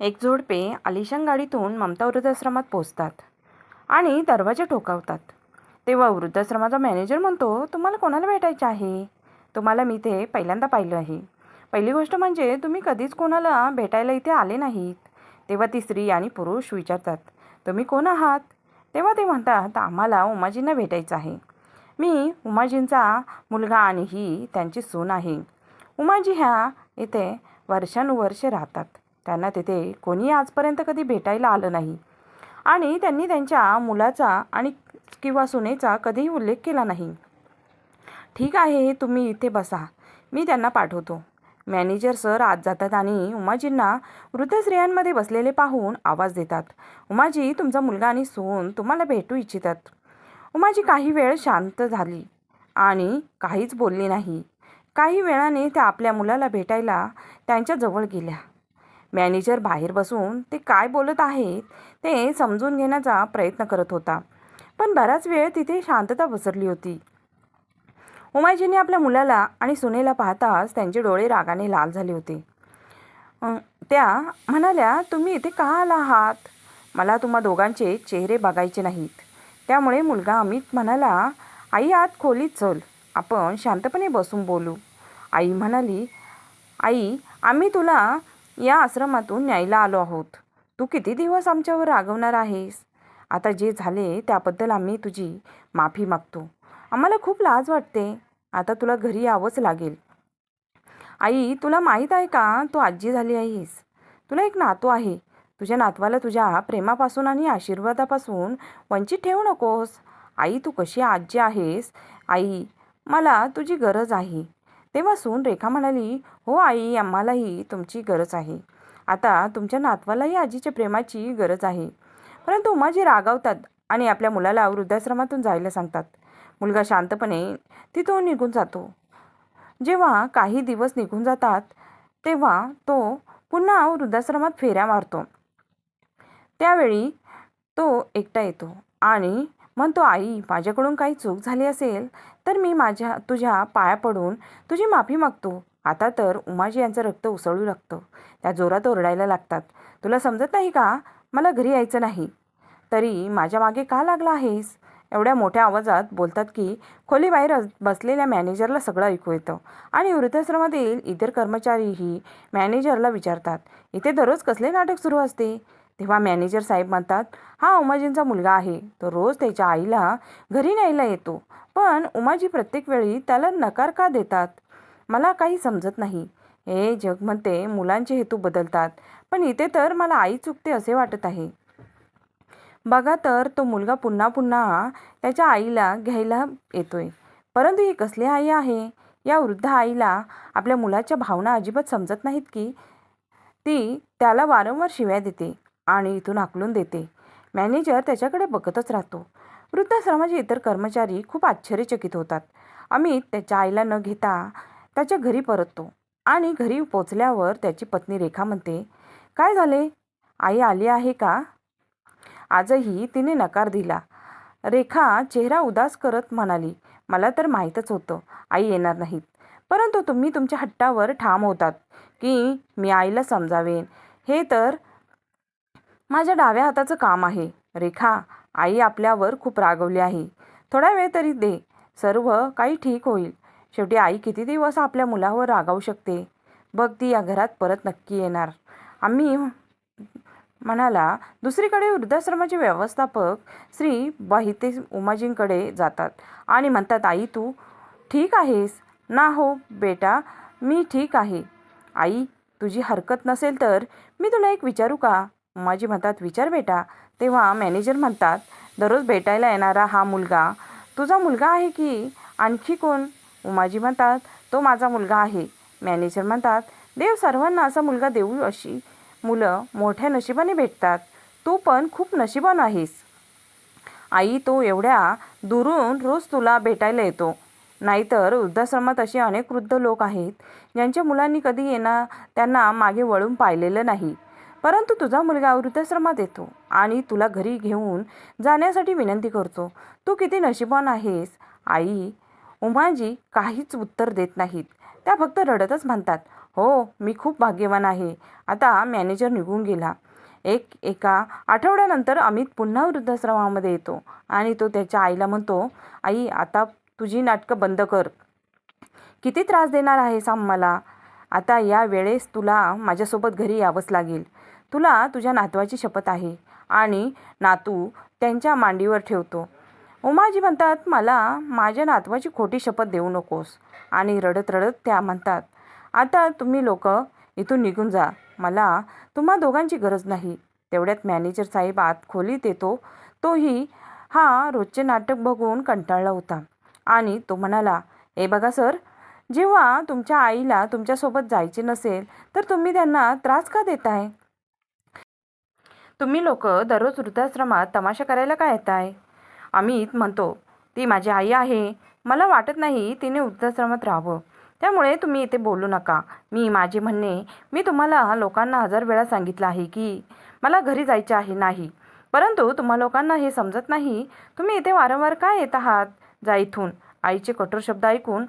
एक जोडपे आलिशान गाडीतून ममता वृद्धाश्रमात पोचतात आणि दरवाजा ठोकावतात. तेव्हा वृद्धाश्रमाचा मॅनेजर म्हणतो तुम्हाला कोणाला भेटायचे आहे? तुम्हाला मी ते पहिल्यांदा पाहिलं आहे. पहिली गोष्ट म्हणजे तुम्ही कधीच कोणाला भेटायला इथे आले नाहीत. तेव्हा ती स्त्री आणि पुरुष विचारतात तुम्ही कोण आहात? तेव्हा ते म्हणतात आम्हाला उमाजींना भेटायचं आहे. मी उमाजींचा मुलगा आणि ही त्यांची सून आहे. उमाजी ह्या इथे वर्षानुवर्षे राहतात. त्यांना तिथे कोणी आजपर्यंत कधी भेटायला आलं नाही. आणि त्यांनी त्यांच्या मुलाचा आणि किंवा सुनेचा कधीही उल्लेख केला नाही. ठीक आहे तुम्ही इथे बसा. मी त्यांना पाठवतो. मॅनेजर सर आत जातात आणि उमाजींना वृद्ध स्त्रियांमध्ये बसलेले पाहून आवाज देतात. उमाजी तुमचा मुलगा आणि सून तुम्हाला भेटू इच्छितात. उमाजी काही वेळ शांत झाली आणि काहीच बोलली नाही. काही वेळाने त्या आपल्या मुलाला भेटायला त्यांच्याजवळ गेल्या. मॅनेजर बाहेर बसून ते काय बोलत आहेत ते समजून घेण्याचा प्रयत्न करत होता. पण बराच वेळ तिथे शांतता पसरली होती. उमाजीने आपल्या मुलाला आणि सुनेला पाहताच त्यांचे डोळे रागाने लाल झाले होते. त्या म्हणाल्या तुम्ही इथे का आला आहात? मला तुम्हा दोघांचे चेहरे बघायचे नाहीत. त्यामुळे मुलगा अमित म्हणाला आई आत खोलीत चल. आपण शांतपणे बसून बोलू. आई म्हणाली आई आम्ही तुला या आश्रमातून न्यायला आलो आहोत. तू किती दिवस आमच्यावर रागवणार आहेस? आता जे झाले त्याबद्दल आम्ही तुझी माफी मागतो. आम्हाला खूप लाज वाटते. आता तुला घरी यावंच लागेल. आई तुला माहीत आहे का? तू आजी झाली आहेस. तुला एक नातू आहे. तुझ्या नातवाला तुझ्या प्रेमापासून आणि आशीर्वादापासून वंचित ठेवू नकोस. आई तू कशी आजी आहेस? आई मला तुझी गरज आहे. तेव्हा सून रेखा म्हणाली हो आई आम्हालाही तुमची गरज आहे. आता तुमच्या नातवालाही आजीच्या प्रेमाची गरज आहे. परंतु उमाजी रागावतात आणि आपल्या मुलाला वृद्धाश्रमातून जायला सांगतात. मुलगा शांतपणे तिथून निघून जातो. जेव्हा काही दिवस निघून जातात तेव्हा तो पुन्हा वृद्धाश्रमात फेऱ्या मारतो. त्यावेळी तो एकटा येतो आणि म्हणतो आई माझ्याकडून काही चूक झाली असेल तर मी माझ्या तुझ्या पाया पडून तुझी माफी मागतो. आता तर उमाजी यांचं रक्त उसळू लागतं. त्या जोरात ओरडायला लागतात. तुला समजत नाही का? मला घरी यायचं नाही. तरी माझ्या मागे का लागला आहेस? एवढ्या मोठ्या आवाजात बोलतात की खोलीबाहेर बसलेल्या मॅनेजरला सगळं ऐकू येतं. आणि वृद्धाश्रमातील इतर कर्मचारीही मॅनेजरला विचारतात इथे दररोज कसले नाटक सुरू असते? तेव्हा मॅनेजर साहेब म्हणतात हा उमाजींचा मुलगा आहे. तो रोज त्याच्या आईला घरी न्यायला येतो. पण उमाजी प्रत्येक वेळी त्याला नकार का देतात? मला काही समजत नाही. हे जग म्हणते मुलांचे हेतू बदलतात. पण इथे तर मला आई चुकते असे वाटत आहे. बघा तर तो मुलगा पुन्हा पुन्हा त्याच्या आईला घ्यायला येतोय. परंतु ही कसली आई आहे? या वृद्ध आईला आपल्या मुलाच्या भावना अजिबात समजत नाहीत की ती त्याला वारंवार शिव्या देते. आणि इथून हाकलून देते. मॅनेजर त्याच्याकडे बघतच राहतो. वृद्धाश्रमाचे इतर कर्मचारी खूप आश्चर्यचकित होतात. अमित त्याच्या आईला न घेता त्याच्या घरी परततो आणि घरी पोचल्यावर त्याची पत्नी रेखा म्हणते काय झाले? आई आली आहे का? आजही तिने नकार दिला. रेखा चेहरा उदास करत म्हणाली मला तर माहीतच होतं. आई येणार नाहीत. परंतु तुम्ही तुमच्या हट्टावर ठाम होतात की मी आईला समजावेन. हे तर माझ्या डाव्या हाताचं काम आहे. रेखा आई आपल्यावर खूप रागवली आहे. थोडा वेळ तरी दे. सर्व काही ठीक होईल. शेवटी आई किती दिवस आपल्या मुलावर रागावू शकते? बघ ती या घरात परत नक्की येणार. आम्ही म्हणाला दुसरीकडे वृद्धाश्रमाचे व्यवस्थापक श्री बाहिते उमाजींकडे जातात आणि म्हणतात आई तू ठीक आहेस? ना हो बेटा मी ठीक आहे. आई तुझी हरकत नसेल तर मी तुला एक विचारू का? उमाजी म्हणतात विचार बेटा. तेव्हा मॅनेजर म्हणतात दररोज भेटायला येणारा हा मुलगा तुझा मुलगा आहे की? आणखी कोण? उमाजी म्हणतात तो माझा मुलगा आहे. मॅनेजर म्हणतात देव सर्वांना असा मुलगा देऊ अशी मुलं मोठ्या नशिबाने भेटतात. तू पण खूप नशिबान आहेस. आई तो एवढ्या दुरून रोज तुला भेटायला येतो. नाहीतर वृद्धाश्रमात असे अनेक वृद्ध लोक आहेत ज्यांच्या मुलांनी कधी येणार त्यांना मागे वळून पाहिलेलं नाही. परंतु तुझा मुलगा वृद्धाश्रमात येतो आणि तुला घरी घेऊन जाण्यासाठी विनंती करतो. तू किती नशिबान आहेस? आई उमाजी काहीच उत्तर देत नाहीत. त्या फक्त रडतच म्हणतात हो मी खूप भाग्यवान आहे. आता मॅनेजर निघून गेला. एक एका आठवड्यानंतर अमित पुन्हा वृद्धाश्रमामध्ये येतो आणि तो त्याच्या आईला म्हणतो आई आता तुझी नाटकं बंद कर. किती त्रास देणार आहेस मला आता या वेळेस तुला माझ्यासोबत घरी यावंच लागेल. तुला तुझ्या नातवाची शपथ आहे आणि नातू त्यांच्या मांडीवर ठेवतो. उमाजी म्हणतात मला माझ्या नातवाची खोटी शपथ देऊ नकोस. आणि रडत रडत त्या म्हणतात आता तुम्ही लोक इथून निघून जा. मला तुम्हा दोघांची गरज नाही. तेवढ्यात मॅनेजर साहेब आत खोलीत येतो तोही हा रोजचे नाटक बघून कंटाळला होता. आणि तो म्हणाला ए बघा सर जेव्हा तुमच्या आईला तुमच्यासोबत जायचे नसेल तर तुम्ही त्यांना त्रास का देताय? तुम्ही लोक दररोज वृद्धाश्रमात तमाशा करायला काय येताय? अमित म्हणतो ती माझी आई आहे. मला वाटत नाही तिने वृद्धाश्रमात राहावं. त्यामुळे तुम्ही इथे बोलू नका. मी माझे म्हणणे मी तुम्हाला लोकांना हजार वेळा सांगितलं आहे की मला घरी जायचे आहे नाही. परंतु तुम्हा लोकांना हे समजत नाही. तुम्ही इथे वारंवार काय येत आहात? जा इथून. आईचे कठोर शब्द ऐकून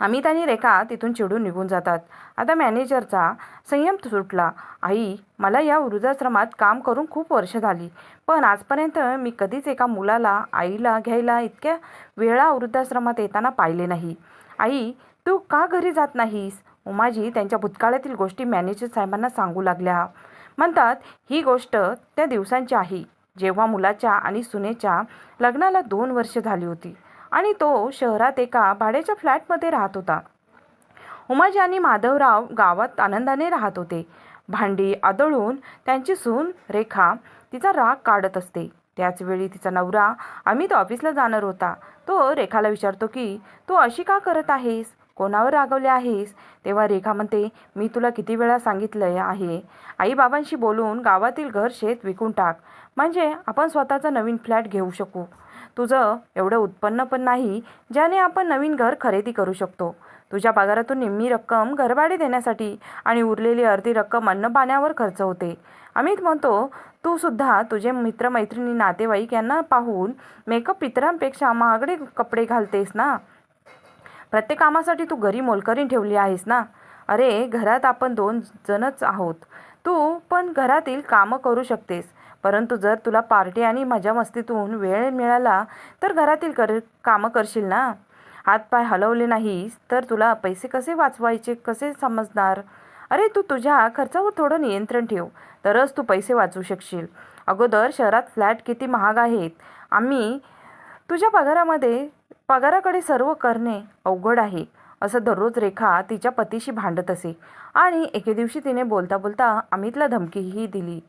अमित आणि रेखा तिथून चिडून निघून जातात. आता मॅनेजरचा संयम सुटला. आई मला या वृद्धाश्रमात काम करून खूप वर्ष झाली. पण आजपर्यंत मी कधीच एका मुलाला आईला घ्यायला इतक्या वेळा वृद्धाश्रमात येताना पाहिले नाही. आई तू का घरी जात नाहीस? उमाजी त्यांच्या भूतकाळातील गोष्टी मॅनेजर साहेबांना सांगू लागल्या. म्हणतात ही गोष्ट त्या दिवसांची आहे. जेव्हा मुलाच्या आणि सुनेच्या लग्नाला दोन वर्ष झाली होती. आणि तो शहरात एका भाड्याच्या फ्लॅटमध्ये राहत होता. उमाजी आणि माधवराव गावात आनंदाने राहत होते. भांडी आदळून त्यांची सून रेखा तिचा राग काढत असते. त्याचवेळी तिचा नवरा अमित ऑफिसला जाणार होता. तो रेखाला विचारतो की तू अशी का करत आहेस? कोणावर रागवले आहेस? तेव्हा रेखा म्हणते मी तुला किती वेळा सांगितलं आहे. आईबाबांशी बोलून गावातील घर शेत विकून टाक. म्हणजे आपण स्वतःचा नवीन फ्लॅट घेऊ शकू. तुझं एवढं उत्पन्न पण नाही ज्याने आपण नवीन घर खरेदी करू शकतो. तुझ्या पगारातून निम्मी रक्कम घरभाडे देण्यासाठी आणि उरलेली अर्धी रक्कम अन्न पाण्यावर खर्च होते. अमित म्हणतो तू सुद्धा तुझे मित्रमैत्रिणी नातेवाईक यांना पाहून मेकअप इतरांपेक्षा महागडे कपडे घालतेस ना? प्रत्येक कामासाठी तू घरी मोलकरीण ठेवली आहेस ना? अरे घरात आपण दोन जणच आहोत. तू पण घरातील कामं करू शकतेस. परंतु जर तुला पार्टी आणि मजा मस्तीतून वेळ मिळाला तर घरातील कर कामं करशील ना? हातपाय हलवले नाहीस तर तुला पैसे कसे वाचवायचे कसे समजणार? अरे तू तुझ्या खर्चावर थोडं नियंत्रण ठेव तरच तू पैसे वाचवू शकशील. अगोदर शहरात फ्लॅट किती महाग आहेत? आम्ही तुझ्या पगारामध्ये पगाराकडे सर्व करणे अवघड आहे असं दररोज रेखा तिच्या पतीशी भांडत असे. आणि एके दिवशी तिने बोलता बोलता अमितला धमकीही दिली.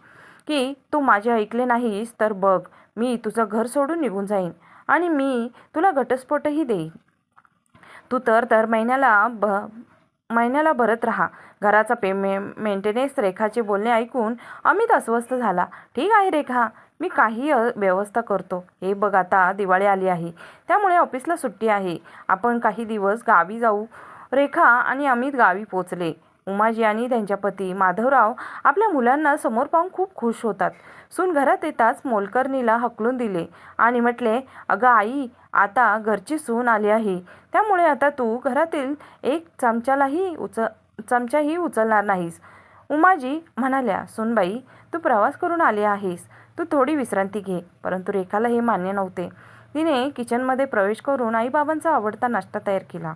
की तू माझे ऐकले नाहीस तर बघ मी तुझं घर सोडून निघून जाईन आणि मी तुला घटस्फोटही देईन. तू तर दर महिन्याला ब महिन्याला भरत राहा. घराचा पेमे मेंटेनन्स रेखाचे बोलणे ऐकून अमित अस्वस्थ झाला. ठीक आहे रेखा मी काही व्यवस्था करतो. हे बघ आता दिवाळी आली आहे. त्यामुळे ऑफिसला सुट्टी आहे. आपण काही दिवस गावी जाऊ. रेखा आणि अमित गावी पोचले. उमाजी आणि त्यांच्या पती माधवराव आपल्या मुलांना समोर पाहून खूप खुश होतात. सून घरात येताच मोलकर्णीला हकलून दिले आणि म्हटले अगं आई आता घरची सून आली आहे. त्यामुळे आता तू घरातील एक चमच्यालाही उच चमचाही उचलणार नाहीस. उमाजी म्हणाल्या सुनबाई तू प्रवास करून आली आहेस. तू थोडी विश्रांती घे परंतु रेखाला हे मान्य नव्हते. तिने किचनमध्ये प्रवेश करून आईबाबांचा आवडता नाश्ता तयार केला.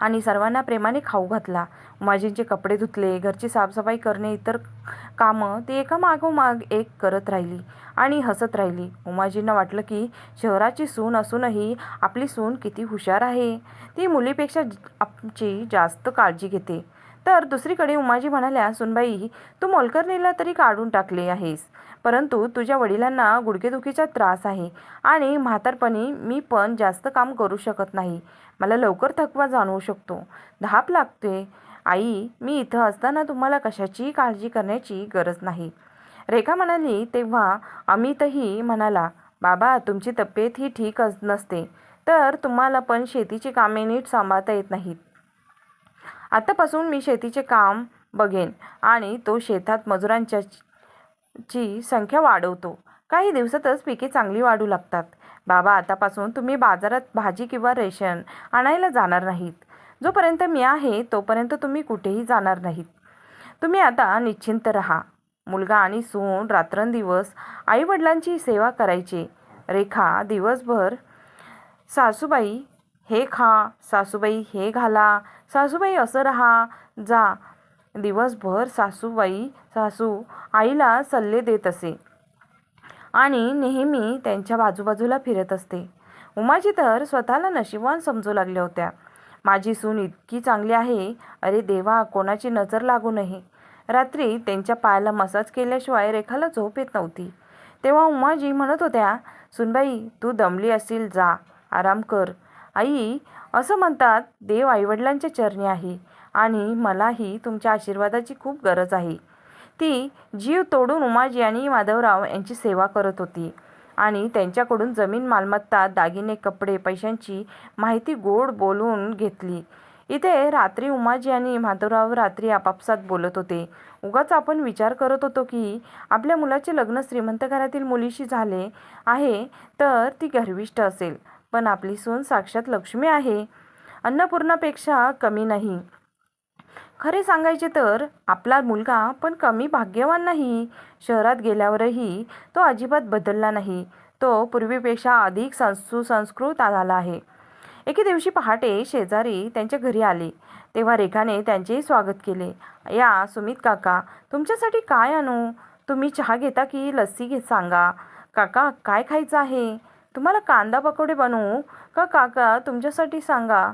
आणि सर्वांना प्रेमाने खाऊ घातला. उमाजींचे कपडे धुतले घरची साफसफाई करणे इतर कामं ती एका मागोमाग एक करत राहिली आणि हसत राहिली. उमाजींना वाटलं की शहराची सून असूनही आपली सून किती हुशार आहे. ती मुलीपेक्षा आमची जास्त काळजी घेते. तर दुसरीकडे उमाजी म्हणाल्या सुनबाई तू मोलकर्णीला तरी काढून टाकले आहेस. परंतु तुझ्या वडिलांना गुडघेदुखीचा त्रास आहे आणि म्हातारपणी मी पण जास्त काम करू शकत नाही. मला लवकर थकवा जाणवू शकतो. धाप लागते. आई मी इथं असताना तुम्हाला कशाचीही काळजी करण्याची गरज नाही. रेखा म्हणाली तेव्हा अमितही म्हणाला बाबा तुमची तब्येत ही ठीक अस- नसते. तर तुम्हाला पण शेतीची कामे नीट सांभाळता येत नाहीत. आतापासून मी शेतीचे काम बघेन आणि तो शेतात मजुरांच्या ची संख्या वाढवतो. काही दिवसातच पिके चांगली वाढू लागतात. बाबा आतापासून तुम्ही बाजारात भाजी किंवा रेशन आणायला जाणार नाहीत. जोपर्यंत मी आहे तोपर्यंत तुम्ही कुठेही जाणार नाहीत. तुम्ही आता निश्चिंत राहा. मुलगा आणि सून रात्रंदिवस आईवडिलांची सेवा करायचे. रेखा दिवसभर सासूबाई हे खा सासूबाई हे घाला. सासूबाई असं राहा. जा. दिवसभर सासूबाई सासू आईला सल्ले देत असे. आणि नेहमी त्यांच्या बाजूबाजूला फिरत असते. उमाजी तर स्वतःला नशिबान समजू लागल्या होत्या. माझी सून इतकी चांगली आहे. अरे देवा कोणाची नजर लागू नये. रात्री त्यांच्या पायाला मसाज केल्याशिवाय रेखाला झोप येत नव्हती. तेव्हा उमाजी म्हणत होत्या सुनबाई तू दमली असेल जा आराम कर. आई असं म्हणतात देव आईवडिलांच्या चरणी आहे. आणि मलाही तुमच्या आशीर्वादाची खूप गरज आहे. ती जीव तोडून उमाजी आणि माधवराव यांची सेवा करत होती आणि त्यांच्याकडून जमीन मालमत्ता दागिने कपडे पैशांची माहिती गोड बोलून घेतली. इथे रात्री उमाजी आणि माधवराव रात्री आपापसात बोलत होते. उगाच आपण विचार करत होतो की आपल्या मुलाचे लग्न श्रीमंत घरातील मुलीशी झाले आहे तर ती गर्विष्ठ असेल. पण आपली सून साक्षात लक्ष्मी आहे. अन्नपूर्णापेक्षा कमी नाही. खरे सांगायचे तर आपला मुलगा पण कमी भाग्यवान नाही. शहरात गेल्यावरही तो अजिबात बदलला नाही. तो पूर्वीपेक्षा अधिक सं सुसंस्कृत झाला आहे. एके दिवशी पहाटे शेजारी त्यांच्या घरी आले. तेव्हा रेखाने त्यांचेही स्वागत केले. या सुमित काका तुमच्यासाठी काय आणू? तुम्ही चहा घेता की लस्सी घे सांगा? काका काय खायचं आहे? तुम्हाला कांदा पकोडे बनवू? का काका तुमच्यासाठी सांगा?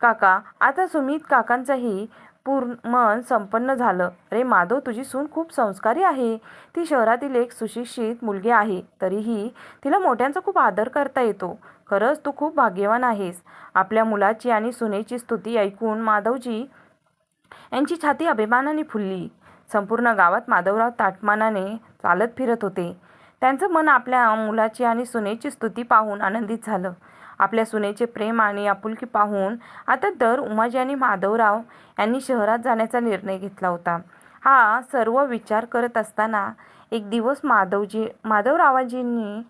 काका आता सुमित काकांचाही पूर्ण मन संपन्न झालं. अरे माधव तुझी सून खूप संस्कारी आहे. ती शहरातील एक सुशिक्षित मुलगी आहे. तरीही तिला मोठ्यांचा खूप आदर करता येतो. खरंच तू खूप भाग्यवान आहेस. आपल्या मुलाची आणि सुनेची स्तुती ऐकून माधवजी यांची छाती अभिमानाने फुलली. संपूर्ण गावात माधवराव ताटमानाने चालत फिरत होते. त्यांचं मन आपल्या मुलाची आणि सुनेची स्तुती पाहून आनंदित झालं. आपल्या सुनेचे प्रेम आणि आपुलकी पाहून आता दर उमाजी आणि माधवराव यांनी शहरात जाण्याचा निर्णय घेतला होता. हा सर्व विचार करत असताना एक दिवस माधवजी माधवरावाजींनी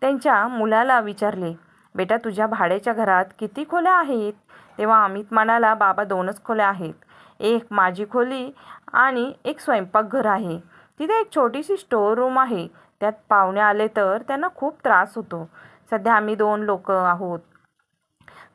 त्यांच्या मुलाला विचारले बेटा तुझ्या भाड्याच्या घरात किती खोल्या आहेत? तेव्हा अमित म्हणाला बाबा दोनच खोल्या आहेत. एक माझी खोली आणि एक स्वयंपाकघर आहे. तिथे एक छोटीशी स्टोअर रूम आहे. त्यात पाहुणे आले तर त्यांना खूप त्रास होतो. सध्या आम्ही दोन लोक आहोत.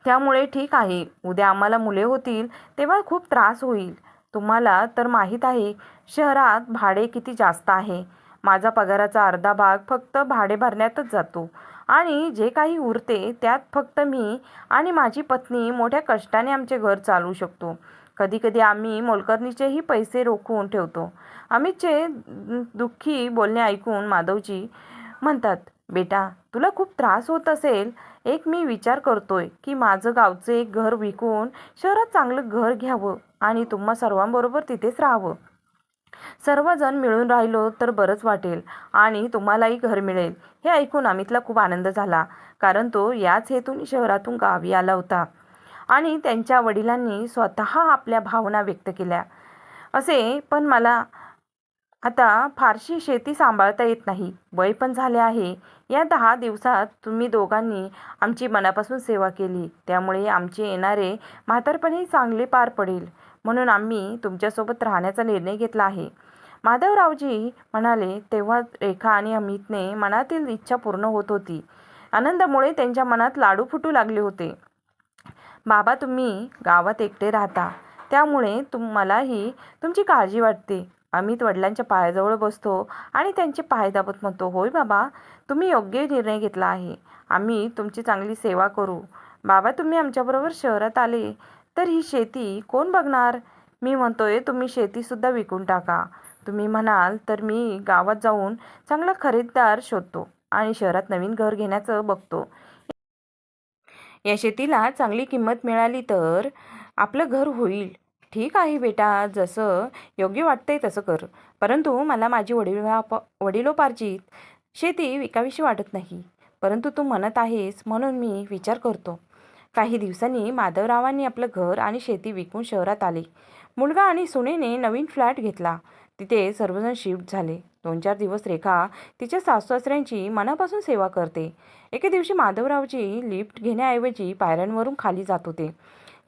त्यामुळे ठीक आहे. उद्या आम्हाला मुले होतील तेव्हा खूप त्रास होईल. तुम्हाला तर माहीत आहे शहरात भाडे किती जास्त आहे. माझा पगाराचा अर्धा भाग फक्त भाडे भरण्यातच जातो. आणि जे काही उरते त्यात फक्त मी आणि माझी पत्नी मोठ्या कष्टाने आमचे घर चालवू शकतो. कधीकधी आम्ही मोलकरणीचेही पैसे रोखून ठेवतो. अमितचे दुःखी बोलणे ऐकून माधवजी म्हणतात बेटा तुला खूप त्रास होत असेल. एक मी विचार करतोय की माझं गावचं एक घर विकून शहरात चांगलं घर घ्यावं आणि तुम्हा सर्वांबरोबर तिथेच राहावं. सर्वजण मिळून राहिलो तर बरंच वाटेल आणि तुम्हालाही घर मिळेल. हे ऐकून अमितला खूप आनंद झाला कारण तो याच हेतून शहरातून गावी आला होता आणि त्यांच्या वडिलांनी स्वतः आपल्या भावना व्यक्त केल्या. असे पण मला आता फारशी शेती सांभाळता येत नाही. वय पण झाले आहे. या दहा दिवसात तुम्ही दोघांनी आमची मनापासून सेवा केली. त्यामुळे आमचे येणारे म्हातारपणही चांगले पार पडेल. म्हणून आम्ही तुमच्यासोबत राहण्याचा निर्णय घेतला आहे. माधवरावजी म्हणाले तेव्हा रेखा आणि अमितने मनातील इच्छा पूर्ण होत होती. आनंदामुळे त्यांच्या मनात लाडू फुटू लागले होते. बाबा तुम्ही गावात एकटे राहता. त्यामुळे तुम्हालाही तुमची काळजी वाटते. अमित वडिलांच्या पायाजवळ बसतो आणि त्यांचे पाय दाबत म्हणतो होय बाबा तुम्ही योग्य निर्णय घेतला आहे. आम्ही तुमची चांगली सेवा करू. बाबा तुम्ही आमच्याबरोबर शहरात आले तर ही शेती कोण बघणार? मी म्हणतोय तुम्ही शेतीसुद्धा विकून टाका. तुम्ही म्हणाल तर मी गावात जाऊन चांगला खरेदीदार शोधतो आणि शहरात नवीन घर घेण्याचं बघतो. या शेतीला चांगली किंमत मिळाली तर आपलं घर होईल. ठीक आहे बेटा जसं योग्य वाटतंय तसं कर. परंतु मला माझी वडील वडिलोपार्जित शेती विकावीशी वाटत नाही. परंतु तू म्हणत आहेस म्हणून मी विचार करतो. काही दिवसांनी माधवरावांनी आपलं घर आणि शेती विकून शहरात आले. मुलगा आणि सुनेने नवीन फ्लॅट घेतला. तिथे सर्वजण शिफ्ट झाले. दोन चार दिवस रेखा तिच्या सासूसासऱ्यांची मनापासून सेवा करते. एके दिवशी माधवरावची लिफ्ट घेण्याऐवजी पायऱ्यांवरून खाली जात होते.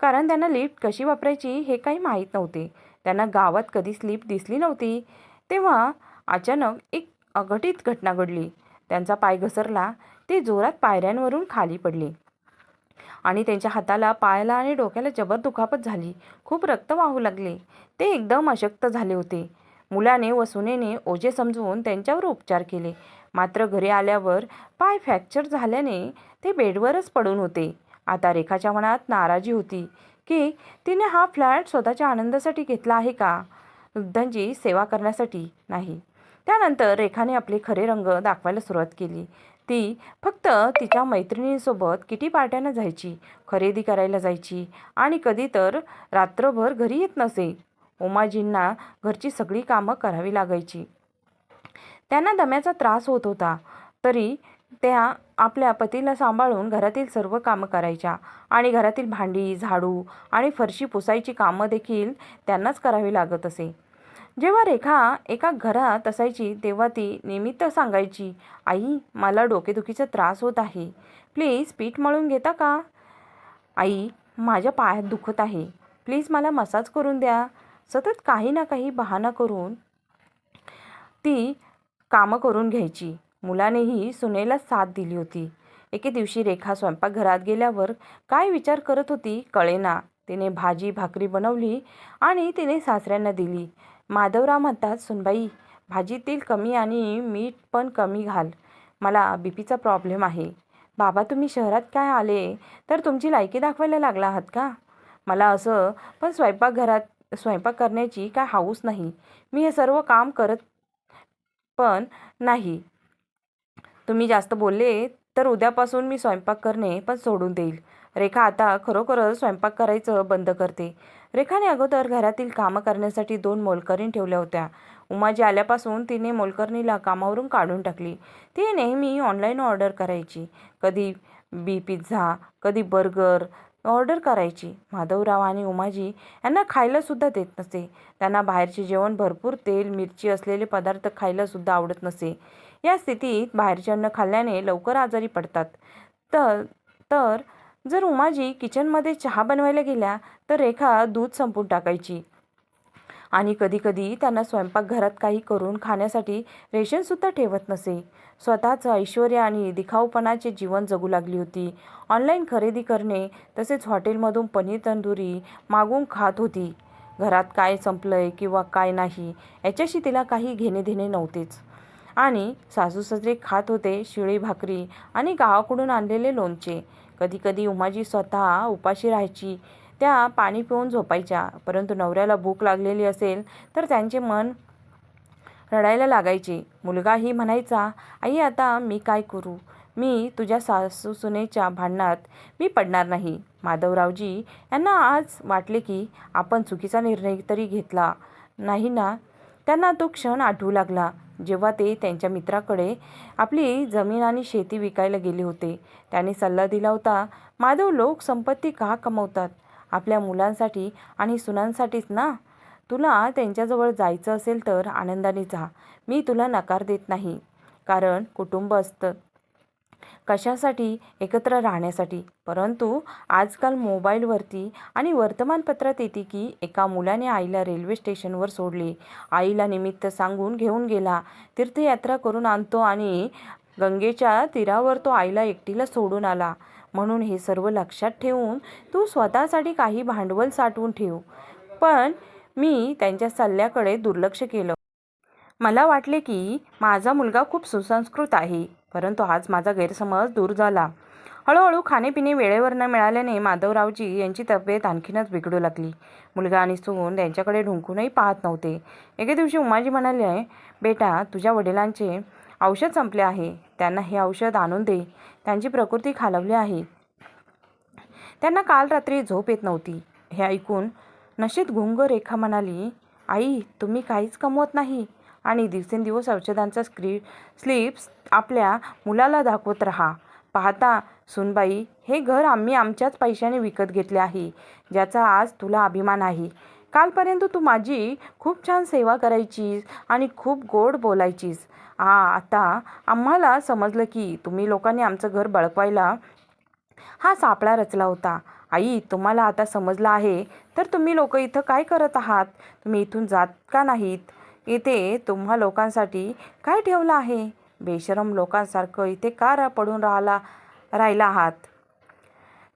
कारण त्यांना लिफ्ट कशी वापरायची हे काही माहीत नव्हते. त्यांना गावात कधीच लिफ्ट दिसली नव्हती. तेव्हा अचानक एक अघटित घटना घडली. त्यांचा पाय घसरला. ते जोरात पायऱ्यांवरून खाली पडले. आणि त्यांच्या हाताला पायाला आणि डोक्याला जबर दुखापत झाली. खूप रक्त वाहू लागले. ते एकदम अशक्त झाले होते. मुलाने व सुनेने ओझे समजवून त्यांच्यावर उपचार केले. मात्र घरी आल्यावर पाय फ्रॅक्चर झाल्याने ते बेडवरच पडून होते. आता रेखाच्या मनात नाराजी होती की तिने हा फ्लॅट स्वतःच्या आनंदासाठी घेतला आहे का? वृद्धांची सेवा करण्यासाठी नाही. त्यानंतर रेखाने आपले खरे रंग दाखवायला सुरुवात केली. ती फक्त तिच्या मैत्रिणींसोबत किटी पार्ट्यांना जायची खरेदी करायला जायची आणि कधी तर रात्रभर घरी येत नसे. उमाजींना घरची सगळी कामं करावी लागायची. त्यांना दम्याचा त्रास होत होता. तरी त्या आपल्या पतीला सांभाळून घरातील सर्व कामं करायच्या. आणि घरातील भांडी झाडू आणि फरशी पुसायची कामं देखील त्यांनाच करावी लागत असे. जेव्हा रेखा एका घरात असायची तेव्हा ती निमित्त सांगायची आई मला डोकेदुखीचा त्रास होत आहे. प्लीज पीठ मळून घेता का? आई माझ्या पायात दुखत आहे. प्लीज मला मसाज करून द्या. सतत काही ना काही बहाणा करून ती कामं करून घ्यायची. मुलानेही सुनेला साथ दिली होती. एके दिवशी रेखा स्वयंपाकघरात गेल्यावर काय विचार करत होती कळेना. तिने भाजी भाकरी बनवली आणि तिने सासऱ्यांना दिली. माधवराव म्हणतात सुनबाई भाजीत तेल कमी आणि मीठ पण कमी घाल. मला बी पीचा प्रॉब्लेम आहे. बाबा तुम्ही शहरात काय आले तर तुमची लायकी दाखवायला लागला आहात का? मला असं पण स्वयंपाकघरात स्वयंपाक करण्याची काय हाऊस नाही. मी हे सर्व काम करत पण नाही. तुम्ही जास्त बोलले तर उद्यापासून मी स्वयंपाक करणे पण सोडून देईल. रेखा आता खरोखरच स्वयंपाक करायचं बंद करते. रेखाने अगोदर घरातील कामं करण्यासाठी दोन मोलकरीण ठेवल्या होत्या. उमाजी आल्यापासून तिने मोलकरणीला कामावरून काढून टाकली. ती नेहमी ऑनलाईन ऑर्डर करायची. कधी बी पिझ्झा कधी बर्गर ऑर्डर करायची. माधवराव आणि उमाजी यांना खायलासुद्धा देत नसे. त्यांना बाहेरचे जेवण भरपूर तेल मिरची असलेले पदार्थ खायलासुद्धा आवडत नसे. या स्थितीत बाहेरचे अन्न खाल्ल्याने लवकर आजारी पडतात. तर तर जर उमाजी किचनमध्ये चहा बनवायला गेल्या तर रेखा दूध संपून टाकायची. आणि कधीकधी त्यांना स्वयंपाकघरात काही करून खाण्यासाठी रेशनसुद्धा ठेवत नसे. स्वतःचं ऐश्वर्य आणि दिखाऊपणाचे जीवन जगू लागली होती. ऑनलाईन खरेदी करणे तसेच हॉटेलमधून पनीर तंदुरी मागून खात होती. घरात काय संपलंय किंवा काय नाही याच्याशी तिला काही घेणे देणे नव्हतेच. आणि सासू सासरे खात होते शिळी भाकरी आणि गावाकडून आणलेले लोणचे. कधीकधी उमाजी स्वतः उपाशी राहायची. त्या पाणी पिऊन झोपायच्या. परंतु नवऱ्याला भूक लागलेली असेल तर त्यांचे मन रडायला लागायचे. मुलगाही म्हणायचा आई आता मी काय करू? मी तुझ्या सासू सुनेच्या भांडणात मी पडणार नाही. माधवरावजी यांना आज वाटले की आपण चुकीचा निर्णय तरी घेतला. नाही ना? त्यांना तो क्षण आठवू लागला. जेव्हा ते त्यांच्या मित्राकडे आपली जमीन आणि शेती विकायला गेले होते त्याने सल्ला दिला होता माधव लोक संपत्ती का कमवतात? आपल्या मुलांसाठी आणि सुनांसाठीच ना? तुला त्यांच्याजवळ जायचं असेल तर आनंदाने जा. मी तुला नकार देत नाही. कारण कुटुंब असतं. कशासाठी? एकत्र राहण्यासाठी. परंतु आजकाल मोबाईलवरती आणि वर्तमानपत्रात येते की एका मुलाने आईला रेल्वे स्टेशनवर सोडले. आईला निमित्त सांगून घेऊन गेला. तीर्थयात्रा करून आणतो आणि गंगेच्या तीरावर तो आईला एकटीला सोडून आला. म्हणून हे सर्व लक्षात ठेवून तू स्वतःसाठी काही भांडवल साठवून ठेव. पण मी त्यांच्या सल्ल्याकडे दुर्लक्ष केलं. मला वाटले की माझा मुलगा खूप सुसंस्कृत आहे. परंतु आज माझा गैरसमज दूर झाला. हळूहळू खाणेपिणे वेळेवर न मिळाल्याने माधवरावजी यांची तब्येत आणखीनच बिघडू लागली. मुलगा आणि सून त्यांच्याकडे ढुंकूनही पाहत नव्हते. एके दिवशी उमाजी म्हणाले बेटा तुझ्या वडिलांचे औषध संपले आहे. त्यांना हे औषध आणून दे. त्यांची प्रकृती खालवली आहे. त्यांना काल रात्री झोप येत नव्हती. हे ऐकून नशेत गुंग रेखा म्हणाली आई तुम्ही काहीच कमवत नाही. आणि दिवसेंदिवस औषधांचा स्क्री स्लिप्स आपल्या मुलाला दाखवत राहा. पाहता सुनबाई हे घर आम्ही आमच्याच पैशाने विकत घेतले आहे. ज्याचा आज तुला अभिमान आहे. कालपर्यंत तू माझी खूप छान सेवा करायचीस आणि खूप गोड बोलायचीस. आ आता आम्हाला समजलं की तुम्ही लोकांनी आमचं घर बळकवायला हा सापळा रचला होता. आई तुम्हाला आता समजलं आहे. तर तुम्ही लोक इथं काय करत आहात? तुम्ही इथून जात का नाहीत? इथे तुम्हा लोकांसाठी काय ठेवलं आहे? बेशरम लोकांसारखं इथे का पडून राहिला राहिला आहात.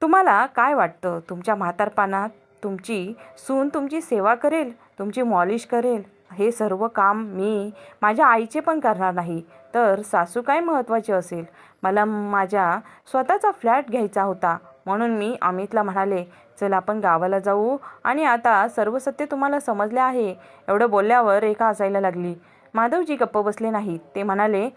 तुम्हाला काय वाटतं? तुमच्या म्हातारपणात तुमची सून तुमची सेवा करेल? तुमची मॉलिश करेल? हे सर्व काम मी माझ्या आईचे पण करणार नाही. तर सासू काय महत्त्वाचे असेल? मला माझ्या स्वतःचा फ्लॅट घ्यायचा होता. म्हणून मी अमितला म्हणाले चल आपण गावाला जाऊ. आणि आता सर्व सत्य तुम्हाला समजले आहे. एवढं बोलल्यावर रेखा हसायला लागली. माधवजी गप्प बसले नाहीत. ते म्हणाले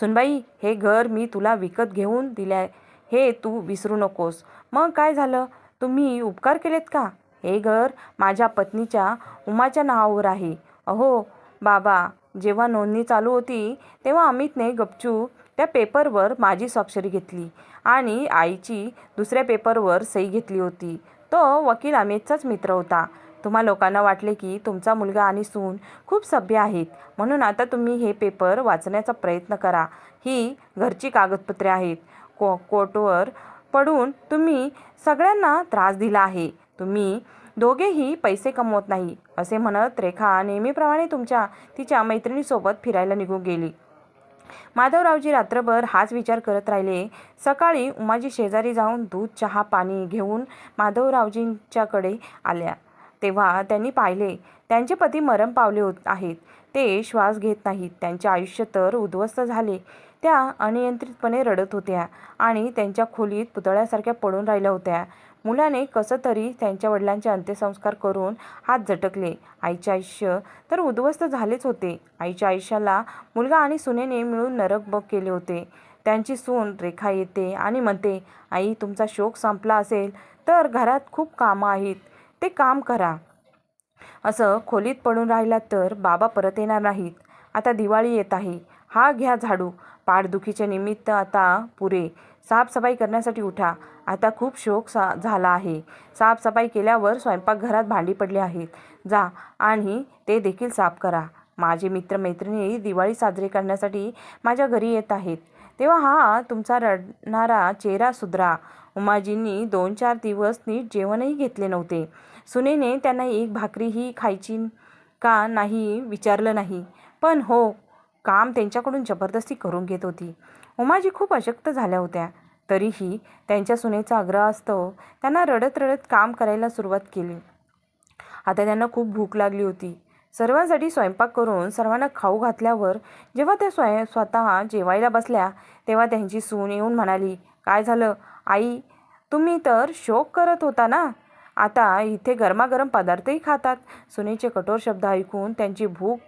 सुनबाई हे घर मी तुला विकत घेऊन दिले हे तू विसरू नकोस. मग काय झालं? तुम्ही उपकार केलेत का? हे घर माझ्या पत्नीच्या उमाच्या नावावर आहे. अहो बाबा जेव्हा नोंदणी चालू होती तेव्हा अमितने गपचूप त्या पेपरवर माझी स्वाक्षरी घेतली. आणि आईची दुसऱ्या पेपरवर सही घेतली होती. तो वकील अमितचाच मित्र होता. तुम्हा लोकांना वाटले की तुमचा मुलगा आणि सून खूप सभ्य आहेत. म्हणून आता तुम्ही हे पेपर वाचण्याचा प्रयत्न करा. ही घरची कागदपत्रे आहेत. को कोर्टवर पडून तुम्ही सगळ्यांना त्रास दिला आहे. तुम्ही दोघेही पैसे कमवत नाही असे म्हणत रेखा नेहमीप्रमाणे तुमच्या तिच्या मैत्रिणीसोबत फिरायला निघून गेली. माधवरावजी रात्रभर हाच विचार करत राहिले. सकाळी उमाजी शेजारी जाऊन दूध चहा पाणी घेऊन माधवरावजींच्याकडे आल्या. तेव्हा त्यांनी पाहिले त्यांचे पती मरण पावले होत आहेत. ते श्वास घेत नाहीत. त्यांचे आयुष्य तर उद्ध्वस्त झाले. त्या अनियंत्रितपणे रडत होत्या आणि त्यांच्या खोलीत पुतळ्यासारख्या पडून राहिल्या होत्या. मुलाने कसं तरी त्यांच्या वडिलांचे अंत्यसंस्कार करून हात झटकले. आईचे आयुष्य तर उद्ध्वस्त झालेच होते. आईच्या आयुष्याला मुलगा आणि सुनेने मिळून नरक बग केले होते. त्यांची सून रेखा येते आणि म्हणते आई तुमचा शोक संपला असेल तर घरात खूप कामं आहेत. ते काम करा असं खोलीत पडून राहिला तर बाबा परत येणार नाहीत. आता दिवाळी येत आहे. हा घ्या झाडू. पाठदुखीचे निमित्त आता पुरे. साफसफाई करण्यासाठी उठा. आता खूप शोक सा झाला आहे. साफसफाई केल्यावर स्वयंपाकघरात भांडी पडली आहेत. जा आणि ते देखील साफ करा. माझे मित्रमैत्रिणी दिवाळी साजरी करण्यासाठी माझ्या घरी येत आहेत. तेव्हा हा तुमचा रडणारा चेहरा सुधरा. उमाजींनी दोन चार दिवस नीट जेवणही घेतले नव्हते. सुनेने त्यांना एक भाकरीही खायची का नाही विचारलं नाही. पण हो काम त्यांच्याकडून जबरदस्ती करून घेत होती. उमाजी खूप अशक्त झाल्या होत्या. तरीही त्यांच्या सुनेचा आग्रह असतो त्यांना रडत रडत काम करायला सुरुवात केली. आता त्यांना खूप भूक लागली होती. सर्वांसाठी स्वयंपाक करून सर्वांना खाऊ घातल्यावर जेव्हा त्या स्वय स्वतः जेवायला बसल्या तेव्हा त्यांची सून येऊन म्हणाली काय झालं? आई तुम्ही तर शोक करत होता ना? आता इथे गरमागरम पदार्थही खातात. सुनेचे कठोर शब्द ऐकून त्यांची भूक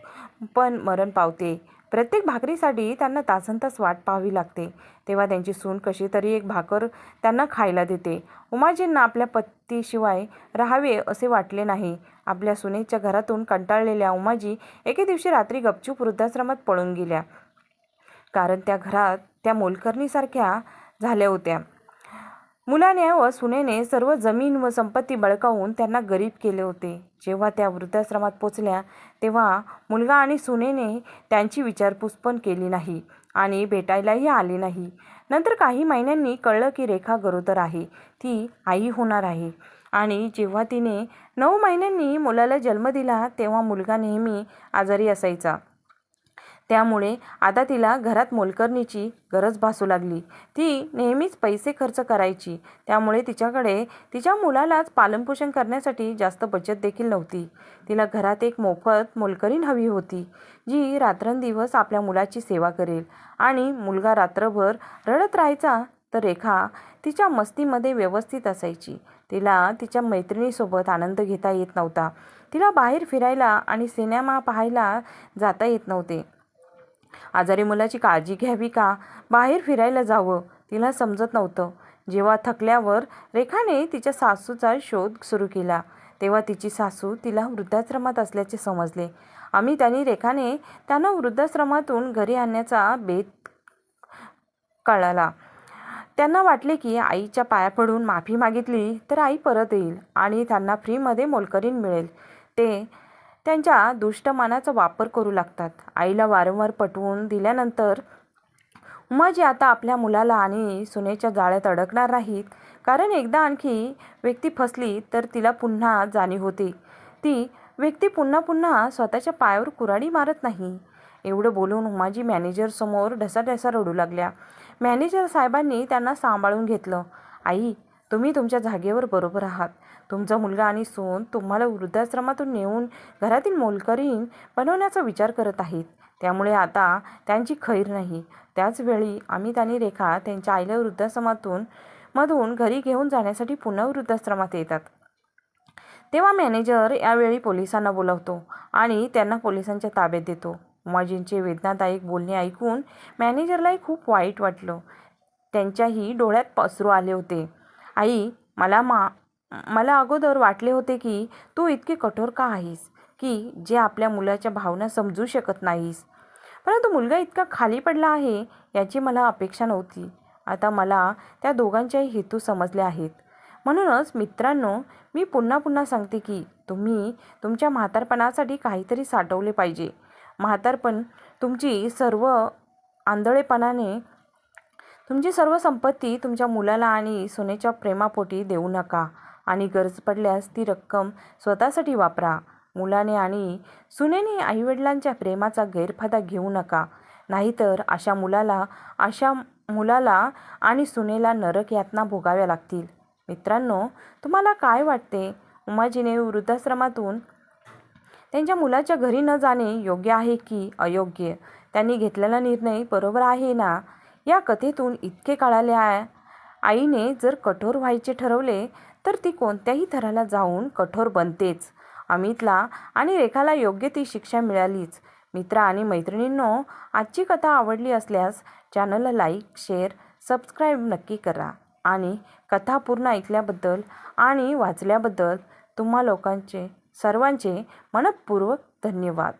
पण मरण पावते. प्रत्येक भाकरीसाठी त्यांना तासनतास वाट पाहावी लागते. तेव्हा त्यांची सून कशी तरी एक भाकर त्यांना खायला देते. उमाजींना आपल्या पत्तीशिवाय राहावे असे वाटले नाही. आपल्या सुनेच्या घरातून कंटाळलेल्या उमाजी एके दिवशी रात्री गपचूप वृद्धाश्रमात पळून गेल्या. कारण त्या घरात त्या मोलकरणीसारख्या झाल्या होत्या. मुलाने व सुनेने सर्व जमीन व संपत्ती बळकावून त्यांना गरीब केले होते. जेव्हा त्या वृद्धाश्रमात पोचल्या तेव्हा मुलगा आणि सुनेने त्यांची विचारपूस पण केली नाही आणि भेटायलाही आले नाही. नंतर काही महिन्यांनी कळलं की रेखा गरोदर आहे. ती आई होणार आहे. आणि जेव्हा तिने नऊ महिन्यांनी मुलाला जन्म दिला तेव्हा मुलगा नेहमी आजारी असायचा. त्यामुळे आता तिला घरात मोलकरणीची गरज भासू लागली. ती नेहमीच पैसे खर्च करायची. त्यामुळे तिच्याकडे तिच्या मुलालाच पालनपोषण करण्यासाठी जास्त बचत देखील नव्हती. तिला घरात एक मोफत मोलकरीण हवी होती जी रात्रंदिवस आपल्या मुलाची सेवा करेल. आणि मुलगा रात्रभर रडत राहायचा तर रेखा तिच्या मस्तीमध्ये व्यवस्थित असायची. तिला तिच्या मैत्रिणीसोबत आनंद घेता येत नव्हता. तिला बाहेर फिरायला आणि सिनेमा पाहायला जाता येत नव्हते. आजारी मुलाची काळजी घ्यावी का? बाहेर फिरायला जावं. तिला समजत नव्हतं. जेव्हा थकल्यावर रेखाने तिच्या सासूचा शोध सुरू केला तेव्हा तिची सासू तिला वृद्धाश्रमात असल्याचे समजले. आम्ही त्यांनी रेखाने त्यांना वृद्धाश्रमातून घरी आणण्याचा बेत कळाला. त्यांना वाटले की आईच्या पाया पडून माफी मागितली तर आई परत येईल आणि त्यांना फ्रीमध्ये मोलकरीण मिळेल. ते त्यांच्या दुष्टमानाचा वापर करू लागतात. आईला वारंवार पटवून दिल्यानंतर उमाजी आता आपल्या मुलाला आणि सुनेच्या जाळ्यात अडकणार नाहीत. कारण एकदा आणखी व्यक्ती फसली तर तिला पुन्हा जाणीव होते. ती व्यक्ती पुन्हा पुन्हा स्वतःच्या पायावर कुऱ्हाडी मारत नाही. एवढं बोलून उमाजी मॅनेजरसमोर ढसाढसा रडू लागल्या. मॅनेजर साहेबांनी त्यांना सांभाळून घेतलं. आई तुम्ही तुमच्या जागेवर बरोबर आहात. तुमचा मुलगा आणि सून तुम्हाला वृद्धाश्रमातून नेऊन घरातील मोलकरीण बनवण्याचा विचार करत आहेत. त्यामुळे आता त्यांची खैर नाही. त्याचवेळी अमित आणि रेखा त्यांच्या आईला वृद्धाश्रमातून मधून घरी घेऊन जाण्यासाठी पुन्हा वृद्धाश्रमात येतात. तेव्हा मॅनेजर यावेळी पोलिसांना बोलावतो आणि त्यांना पोलिसांच्या ताब्यात देतो. उमाजींचे वेदनादायक बोलणे ऐकून मॅनेजरलाही खूप वाईट वाटलं. त्यांच्याही डोळ्यात पसरू आले होते. आई मला मा मला अगोदर वाटले होते की तू इतकी कठोर का आहेस की जे आपल्या मुलाच्या भावना समजू शकत नाहीस. परंतु मुलगा इतका खाली पडला आहे याची मला अपेक्षा नव्हती. आता मला त्या दोघांच्याही हेतू समजले आहेत. म्हणूनच मित्रांनो मी पुन्हा पुन्हा सांगते की तुम्ही तुमच्या म्हातारपणासाठी काहीतरी साठवले पाहिजे. म्हातारपण तुमची सर्व आंधळेपणाने तुमची सर्व संपत्ती तुमच्या मुलाला आणि सोन्याच्या प्रेमापोटी देऊ नका. आणि गरज पडल्यास ती रक्कम स्वतःसाठी वापरा. मुलाने आणि सुनेने आईवडिलांच्या प्रेमाचा गैरफायदा घेऊ नका. नाहीतर अशा मुलाला अशा मुलाला आणि सुनेला नरक यातना भोगाव्या लागतील. मित्रांनो तुम्हाला काय वाटते? उमाजीने वृद्धाश्रमातून त्यांच्या मुलाच्या घरी न जाणे योग्य आहे की अयोग्य? त्यांनी घेतलेला निर्णय बरोबर आहे ना? या कथेतून इतके कळाले आहे आईने जर कठोर व्हायचे ठरवले तर ती कोणत्याही थराला जाऊन कठोर बनतेच. अमितला आणि रेखाला योग्य ती शिक्षा मिळालीच. मित्र आणि मैत्रिणींनो आजची कथा आवडली असल्यास चॅनलला लाईक शेअर सबस्क्राईब नक्की करा. आणि कथा पूर्ण ऐकल्याबद्दल आणि वाचल्याबद्दल तुम्हा लोकांचे सर्वांचे मनपूर्वक धन्यवाद.